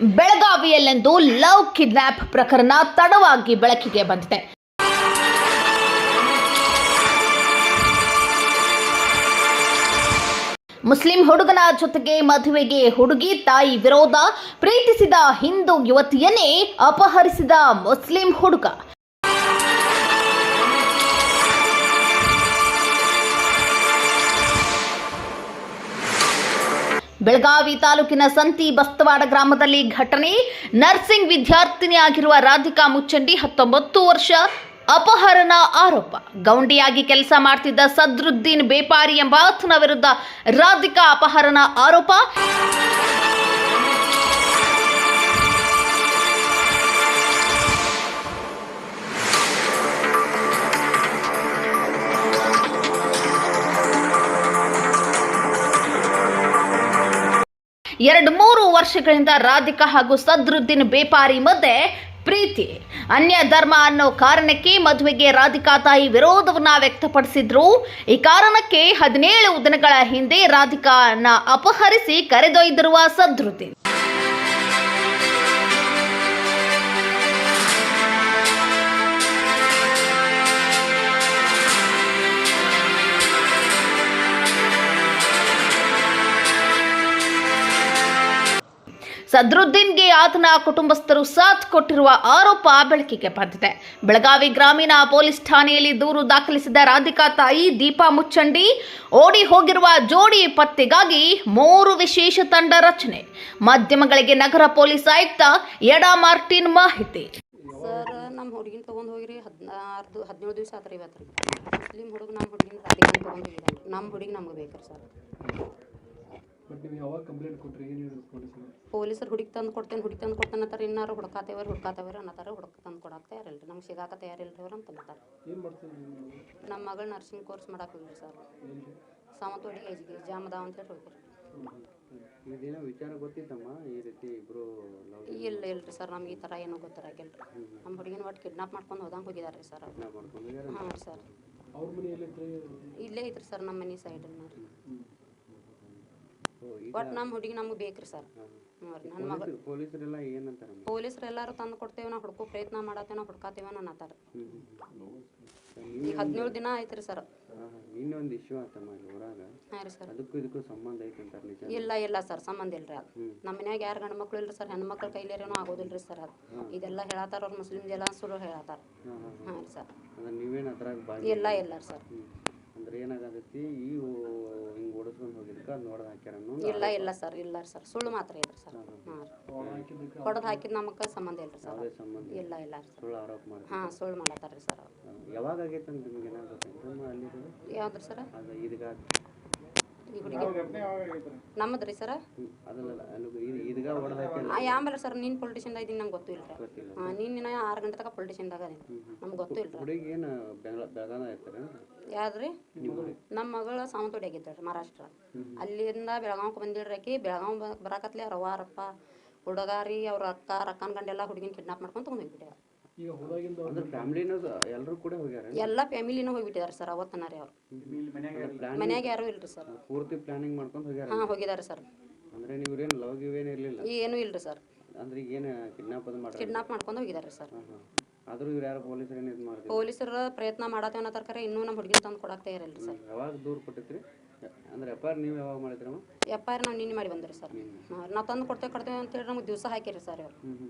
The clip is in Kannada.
ಬೆಳಗಾವಿಯಲ್ಲೆಂದು ಲವ್ ಕಿಡ್ನಾಪ್ ಪ್ರಕರಣ ತಡವಾಗಿ ಬೆಳಕಿಗೆ ಬಂದಿದೆ. ಮುಸ್ಲಿಂ ಹುಡುಗನ ಜೊತೆಗೆ ಮದುವೆಗೆ ಹುಡುಗಿ ತಾಯಿ ವಿರೋಧ, ಪ್ರೀತಿಸಿದ ಹಿಂದೂ ಯುವತಿಯನ್ನೇ ಅಪಹರಿಸಿದ ಮುಸ್ಲಿಂ ಹುಡುಗ. ಬೆಳಗಾವಿ ತಾಲೂಕಿನ ಸಂತಿ ಬಸ್ತವಾಡ ಗ್ರಾಮದಲ್ಲಿ ಘಟನೆ. ನರ್ಸಿಂಗ್ ವಿದ್ಯಾರ್ಥಿನಿಯಾಗಿರುವ ರಾಧಿಕಾ ಮುಚ್ಚಂಡಿ ಹತ್ತೊಂಬತ್ತು ವರ್ಷ. ಅಪಹರಣ ಆರೋಪ. ಗೌಂಡಿಯಾಗಿ ಕೆಲಸ ಮಾಡ್ತಿದ್ದ ಸದ್ರುದ್ದೀನ್ ಬೇಪಾರಿ ಎಂಬಾತನ ವಿರುದ್ಧ ರಾಧಿಕಾ ಅಪಹರಣ ಆರೋಪ. ಎರಡು ಮೂರು ವರ್ಷಗಳಿಂದ ರಾಧಿಕಾ ಹಾಗೂ ಸದ್ರುದ್ದೀನ್ ಬೇಪಾರಿ ಮಧ್ಯೆ ಪ್ರೀತಿ. ಅನ್ಯ ಧರ್ಮ ಅನ್ನೋ ಕಾರಣಕ್ಕೆ ಮದುವೆಗೆ ರಾಧಿಕಾ ತಾಯಿ ವಿರೋಧವನ್ನ ವ್ಯಕ್ತಪಡಿಸಿದ್ರು. ಈ ಕಾರಣಕ್ಕೆ ಹದಿನೇಳು ದಿನಗಳ ಹಿಂದೆ ರಾಧಿಕಾನ ಅಪಹರಿಸಿ ಕರೆದೊಯ್ದಿರುವ ಸದ್ರುದ್ದೀನ್. ಸದ್ರುದ್ದೀನ್ಗೆ ಆತನ ಕುಟುಂಬಸ್ಥರು ಸಾಥ್ ಕೊಟ್ಟಿರುವ ಆರೋಪ ಬೆಳಕಿಗೆ ಬಂದಿದೆ. ಬೆಳಗಾವಿ ಗ್ರಾಮೀಣ ಪೊಲೀಸ್ ಠಾಣೆಯಲ್ಲಿ ದೂರು ದಾಖಲಿಸಿದ ರಾಧಿಕಾ ತಾಯಿ ದೀಪಾ ಮುಚ್ಚಂಡಿ ಓಡಿ ಹೋಗಿರುವ ಜೋಡಿ ಪತ್ತೆಗಾಗಿ ಮೂರು ವಿಶೇಷ ತಂಡ ರಚನೆ. ಮಾಧ್ಯಮಗಳಿಗೆ ನಗರ ಪೊಲೀಸ್ ಆಯುಕ್ತ ಎಡಾ ಮಾರ್ಟಿನ್ ಮಾಹಿತಿ. ಸರ್, ನಮ್ಮ ಹುಡುಗಿನ ತೊಗೊಂಡು ಹೋಗಿರಿ. ಹದಿನಾರು ಹದಿನೇಳು ದಿವಸ ಆತ್ರಿ ಇವತ್ತು. ನಿಮ್ಮ ಹುಡುಗ ನಮ್ಮ ಹುಡುಗಿನ ರಾಧಿಕಾನ ತೊಗೊಂಡು ಹೋಗಿದ್ದಾನೆ. ನಮ್ಮ ಹುಡುಗಿ ನಮ್ಗೆ ಬೇಕ್ರಿ ಸರ್. ನೀವು ಯಾವಾಗ ಕಂಪ್ಲೇಂಟ್ ಕೊಟ್ರಿ ಏನು ಹೇಳಿದ್ರು ಪೊಲೀಸರು ಪೊಲೀಸರು ಹುಡುಗಿ ತಂದು ಕೊಡ್ತೇನೆ ಹುಡುಗಿ ತಂದು ಕೊಡ್ತೇನೆ ಅಂತಾರೆ ಇನ್ನಾರು ಹುಡ್ಕಾತೇವ್ರಿ ಹುಡ್ಕಾತೇವ್ರಿ ಅನ್ನತಾರೆ ಹುಡುಕ ತಂದು ಕೊಡಕ್ಕೆ ತಯಾರಿಲ್ಲ ರೀ ನಮ್ಗೆ ಸಿಗಾಕ ತಯಾರಿಲ್ಲ ಅವ್ರು ಅಂತ ಅಂತಾರೆ ಏನು ಮಾಡ್ತೀರಿ ನೀವು ನಮ್ಮ ಮಗಳು ನರ್ಸಿಂಗ್ ಕೋರ್ಸ್ ಮಾಡಾಕಿಲ್ರಿ ಸರ್. ಏನು ಸಾಮಂತವಾಡಿ ಏಜ್ಗೆ ಜಾಮದಾವ್ ಅಂತ ಹೇಳಿ ಹೋಗಿರಿ ಇದೇನೋ ವಿಚಾರ ಗೊತ್ತಿತ್ತಮ್ಮ ಈ ರೀತಿ ಇಬ್ರು ಇಲ್ಲ ಇಲ್ರಿ ಸರ್ ನಮ್ಗೆ ಈ ಥರ ಏನೂ ಗೊತ್ತಾಗಿಲ್ಲ ರೀ. ನಮ್ಮ ಹುಡುಗಿನ ಒಟ್ಟು ಕಿಡ್ನಾಪ್ ಮಾಡ್ಕೊಂಡು ಹೋದಂಗೆ ಹೋಗಿದಾರೆ ರೀ ಸರ್ ಅವ್ರು. ಮಾಡ್ಕೊಂಡಿದ್ದಾರೆ ಹಾಂ ಸರ್. ಅವ್ರ ಇಲ್ಲೇ ಐತ್ರಿ ಸರ್ ನಮ್ಮ ಮನೆ ಈಗ ಒಟ್ಟು ನಮ್ಮ ಹುಡುಗಿ ನಮ್ಗೆ ಬೇಕ್ರಿ ಸರ್. ಹ್ಞೂ ರೀ ನನ್ನ ಪೊಲೀಸರೆಲ್ಲ ಪೊಲೀಸರು ಎಲ್ಲರೂ ತಂದು ಕೊಡ್ತೇವೆ ನಾವು ಹುಡ್ಕೋ ಪ್ರಯತ್ನ ಮಾಡತ್ತೇವೆ ನಾವು ಹುಡ್ಕಾತೇವೆ ಅನ್ನತ್ತಾರ ಹ್ಮ್ ಈಗ ಹದಿನೇಳು ದಿನ ಆಯ್ತು ರೀ ಸರ್ ಇನ್ನೊಂದು ಇಶ್ಯೂ ಆತಮ್ಮ ಇಲ್ಲಿ ಊರಾಗ ಹಾಂ ರೀ ಸರ್. ಅದಕ್ಕೂ ಇದಕ್ಕೂ ಸಂಬಂಧ ಐತೆ ಅಂತಾರೆ ನಿಜ? ಇಲ್ಲ ಇಲ್ಲ ಸರ್ ಸಂಬಂಧ ಇಲ್ರಿ ಅದು. ನಮ್ಮ ಮನ್ಯಾಗ ಯಾರು ಗಂಡು ಮಕ್ಳು ಇಲ್ರಿ ಸರ್ ಹೆಣ್ಮಕ್ಳ ಕೈಲೇರೇನೋ ಆಗೋದಿಲ್ಲ ರೀ ಸರ್ ಅದು. ಇದೆಲ್ಲ ಹೇಳತ್ತಾರ ಅವ್ರು ಮುಸ್ಲಿಮ್ದೆಲ್ಲ ಸುಳ್ಳು ಹೇಳತ್ತಾರ ಹಾಂ ರೀ ಸರ್. ಅಂದ್ರೆ ನೀವೇನು ಅದ್ರಾಗ ಇಲ್ಲ ಇಲ್ಲ ರೀ ಸರ್ ಅಂದ್ರೆ ಏನಾಗತ್ತಿ? ಈ ಇಲ್ಲ ಇಲ್ಲ ಸರ್. ಇಲ್ಲ ಸರ್. ಸುಳ್ಳು ಮಾತ್ರ ಇಲ್ಲ ಸರ್. ಹಾಂ ಹೊಡೆದು ಹಾಕಿದ ನಮಗೆ ಸಂಬಂಧ ಇಲ್ಲ. ರೀ ಸರ್. ಇಲ್ಲ ಇಲ್ಲ ಹಾಂ ಸುಳ್ಳು ಮಾಡತ್ತಾರ ರೀ ಸರ್ ಯಾವಾಗ ಆಗೈತೆ ಅಂತ ನಿಮ್ಗೆ ಏನಾದ್ರು ಗೊತ್ತೈತಮ್ಮ ಅಲ್ಲಿರೋದು? ಯಾವ್ದು ಸರ್? ಈ ಹುಡುಗಿ ನಮ್ಮದು ರೀ ಸರ್? ಆಮೇಲೆ ಸರ್ ನೀನ್ ಪೊಲಿಟಿಷನ್ ಇದೀನಿ ನಮ್ಗೆ ಗೊತ್ತು ಇಲ್ಲ ರೀ ಗೊತ್ತಿಲ್ಲ. ಹಾಂ ನೀನು ಆರು ಗಂಟೆ ತನಕ ಪೊಲಿಟಿಷನ್ದಾಗ ಅದೀನಿ. ನಮ್ಗೆ ಗೊತ್ತು ಇಲ್ಲ ಹುಡುಗಿ ಏನು ಬೆಂಗಳ ಬೆಳಗಾನ ಇರ್ತಾರೆ ಯಾವ್ದ್ರಿ ನಮ್ಮ ಮಗಳ ಸಾವಂತೋಡಿ ಆಗಿದ್ದಾಳ್ರಿ ಮಹಾರಾಷ್ಟ್ರ. ಅಲ್ಲಿಂದ ಬೆಳಗಾವ್ಗೆ ಬಂದಿಳ್ರಿ ಆಕಿ. ಬೆಳಗಾವ್ ಬರಾಕತ್ಲೆ ರವಾರಪ್ಪ ಹುಡುಗಾರಿ ಅವ್ರ ಅಕ್ಕ ರಕ್ಕನ ಗಂಡೆಲ್ಲ ಹುಡುಗಿನ ಕಿಡ್ನಾಪ್ ಮಾಡ್ಕೊಂಡು ತೊಗೊಂಡು ಹೋಗ್ಬಿಟ್ಟಾರ ಈಗ ಹೋದಾಗಿಂದ ಅಂದ್ರೆ ಫ್ಯಾಮಿಲಿನ ಎಲ್ಲರೂ ಕೂಡ ಹೋಗ್ಯಾರ ಎಲ್ಲ ಫ್ಯಾಮಿಲಿನೂ ಹೋಗ್ಬಿಟ್ಟಿದಾರೆ ಸರ್ ಅವತ್ತನ ರೀ ಅವ್ರು. ಮನ್ಯಾಗ ಯಾರೂ ಇಲ್ರಿ ಸರ್. ಪೂರ್ತಿ ಪ್ಲಾನಿಂಗ್ ಮಾಡ್ಕೊಂಡು ಹೋಗ್ಯಾರ ಹಾಂ ಹೋಗಿದ್ದಾರೆ ಸರ್. ಅಂದ್ರೆ ನೀವು ಏನು ಲವ್ ಗಿವ್ ಏನು ಇರಲಿಲ್ಲ? ಏನೂ ಇಲ್ರಿ ಸರ್. ಅಂದ್ರೆ ಈಗ ಏನು ಕಿಡ್ನಾಪ್ ಅದು ಕಿಡ್ನಾಪ್ ಮಾಡ್ಕೊಂಡು ಹೋಗಿದ್ದಾರೆ ಸರ್. ಆದರೂ ಇವ್ರು ಯಾರು ಪೊಲೀಸರು ಏನು ಇದು ಮಾಡ್ತಾರೆ ಪೊಲೀಸರು ಪ್ರಯತ್ನ ಮಾಡತ್ತೇವೆ ಅನ್ನೋ ತರಕಾರಿ ಇನ್ನೂ ನಮ್ಮ ಹುಡುಗಿನ ತಂದು ಕೊಡಕ್ ತಯಾರಿಲ್ಲ ಸರ್. ಯಾವಾಗ ದೂರ ಕೊಟ್ಟಿದ್ರಿ ಅಂದ್ರೆ ಎಫ್ ನೀವು ಯಾವಾಗ ಮಾಡಿದ್ರಮ್ಮ ಎಫ್ ಐ ಆರ್ ನಾವು ನಿನ್ನೆ ಮಾಡಿ ಬಂದ್ರಿ ಸರ್. ನಾವು ತಂದು ಕೊಡ್ತೇವೆ ಕೊಡ್ತೇವೆ ಅಂತೇಳಿ ನಮ್ಗೆ ದಿವಸ ಹಾಕಿರಿ ಸರ್ ಹ್ಞೂ